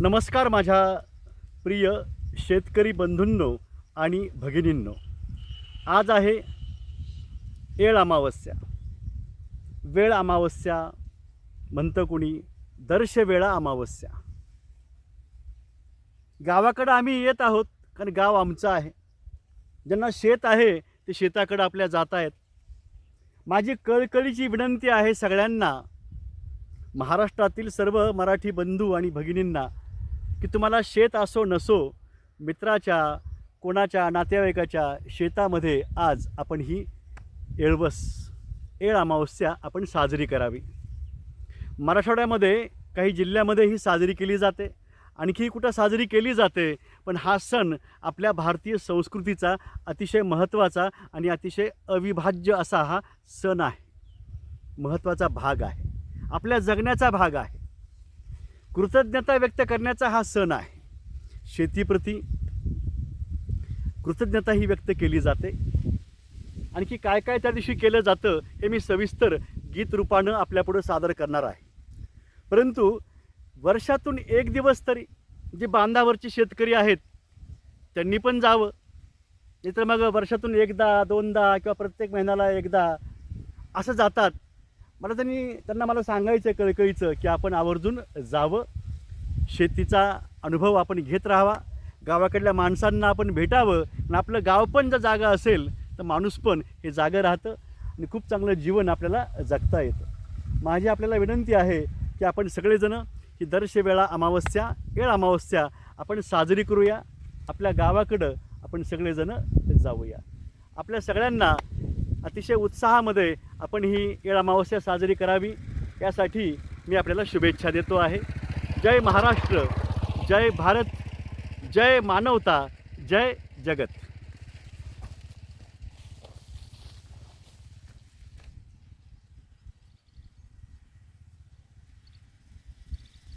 नमस्कार माझ्या प्रिय शेतकरी बंधूंनो आणि भगिनींनो. आज आहे येळ अमावस्या. वेळ अमावस्या म्हणतं कुणी? दर्शवेळा अमावस्या. गावाकडं आम्ही येत आहोत कारण गाव आमचं आहे. ज्यांना शेत आहे ते शेताकडं आपल्या जात आहेत. माझी कळकळीची विनंती आहे सगळ्यांना महाराष्ट्रातील सर्व मराठी बंधू आणि भगिनींना की तुम्हाला शेत असो नसो मित्राच्या कोणाच्या नातेवाईकाच्या शेतामध्ये आज आपण ही एळवस येळ अमावस्या आपण साजरी करावी. मराठवाड्यामध्ये काही जिल्ह्यामध्ये ही साजरी केली जाते. आणखी कुठं साजरी केली जाते पण हा सण आपल्या भारतीय संस्कृतीचा अतिशय महत्त्वाचा आणि अतिशय अविभाज्य असा हा सण आहे. महत्त्वाचा भाग आहे. आपल्या जगण्याचा भाग आहे. कृतज्ञता व्यक्त करण्याचा हा सण आहे. शेतीप्रती कृतज्ञता ही व्यक्त केली जाते. आणखी काय काय त्या दिवशी केलं जातं हे मी सविस्तर गीत रूपानं आपल्यापुढं सादर करणार आहे. परंतु वर्षातून एक दिवस तरी जे बांधावरचे शेतकरी आहेत त्यांनी पण जावं. नाहीतर मग वर्षातून एकदा दोनदा किंवा प्रत्येक महिन्याला एकदा असं जातात. मला त्यांनी त्यांना मला सांगायचं आहे कळकळीचं की आपण आवर्जून जावं. शेतीचा अनुभव आपण घेत राहावा. गावाकडल्या माणसांना आपण भेटावं. आणि आपलं गाव पण जर जागा असेल तर माणूस पण हे जागं राहतं आणि खूप चांगलं जीवन आपल्याला जगता येतं. माझी आपल्याला विनंती आहे की आपण सगळेजणं ही दर्शवेळा अमावस्या येळ अमावस्या आपण साजरी करूया. आपल्या गावाकडं आपण सगळेजणं जाऊया. आपल्या सगळ्यांना अतिशय उत्साहामध्ये आपण ही येळ अमावस्या साजरी करावी. यासाठी मी आपल्याला शुभेच्छा देतो आहे. जय महाराष्ट्र जय भारत जय मानवता जय जगत.